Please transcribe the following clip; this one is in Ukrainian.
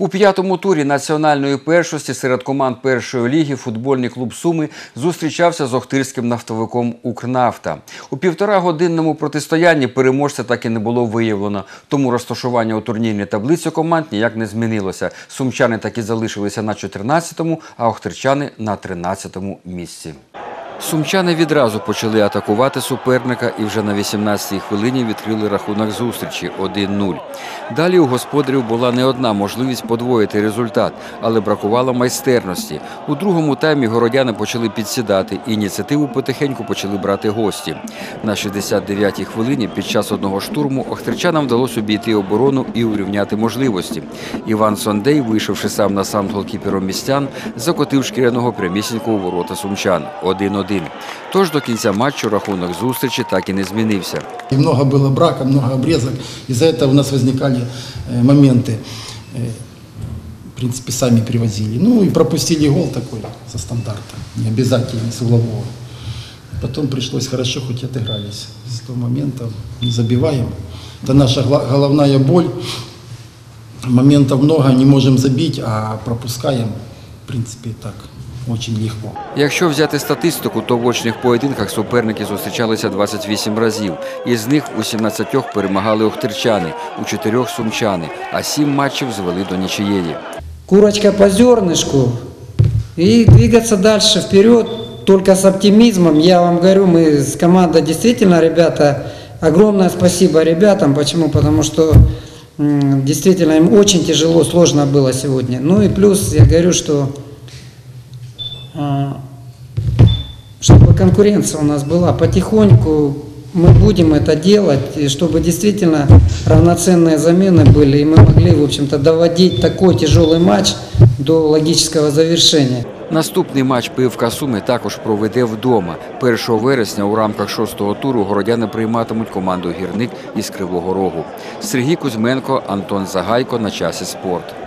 У п'ятому турі національної першості серед команд першої ліги футбольний клуб Суми зустрічався з Охтирським нафтовиком Укрнафта. У півторагодинному протистоянні переможця так і не було виявлено. Тому розташування у турнірній таблиці команд ніяк не змінилося. Сумчани так і залишилися на 14-му, а охтирчани на 13-му місці. Сумчани відразу почали атакувати суперника і вже на 18-й хвилині відкрили рахунок зустрічі 1-0. Далі у господарів була не одна можливість подвоїти результат, але бракувало майстерності. У другому таймі городяни почали підсідати, ініціативу потихеньку почали брати гості. На 69-й хвилині під час одного штурму охтерчанам вдалося обійти оборону і урівняти можливості. Іван Сондей, вийшовши сам на сам голкіпером містян, закотив шкіряного прямісінько у ворота сумчан 1-1. Тож до кінця матчу рахунок зустрічі так і не змінився. И много было брака, много обрезок. Из-за этого у нас возникали э, моменты. Э, В принципе, сами привозили. Ну и пропустили гол такой со стандарта. Не обязательно, с углового. Потом пришлось хорошо, хоть отыгрались. С того момента не забиваем. Это наша гла- головная боль. Моментов много, не можем забить, а пропускаем, в принципе, так, очень легко. Якщо взяти статистику, то в очних поєдинках суперники зустрічалися 28 разів. Із них у 17 перемагали охтирчани, у 4 сумчани, а 7 матчів звели до нічиєї. курочка по зернышку и двигаться дальше вперед только с оптимизмом. Я вам говорю, мы с командой действительно, ребята, огромное спасибо ребятам. Почему? Потому что м, действительно им очень тяжело, сложно было сегодня. Ну и плюс я говорю, что а, чтобы конкуренция у нас была потихоньку, мы будем это делать, и чтобы действительно равноценные замены были, и мы могли, в общем-то, доводить такой тяжелый матч до логического завершения. Наступний матч ПФК Суми також проведе вдома. 1 вересня у рамках шостого туру городяни прийматимуть команду гірник із Кривого Рогу. Сергій Кузьменко, Антон Загайко на часі спорт.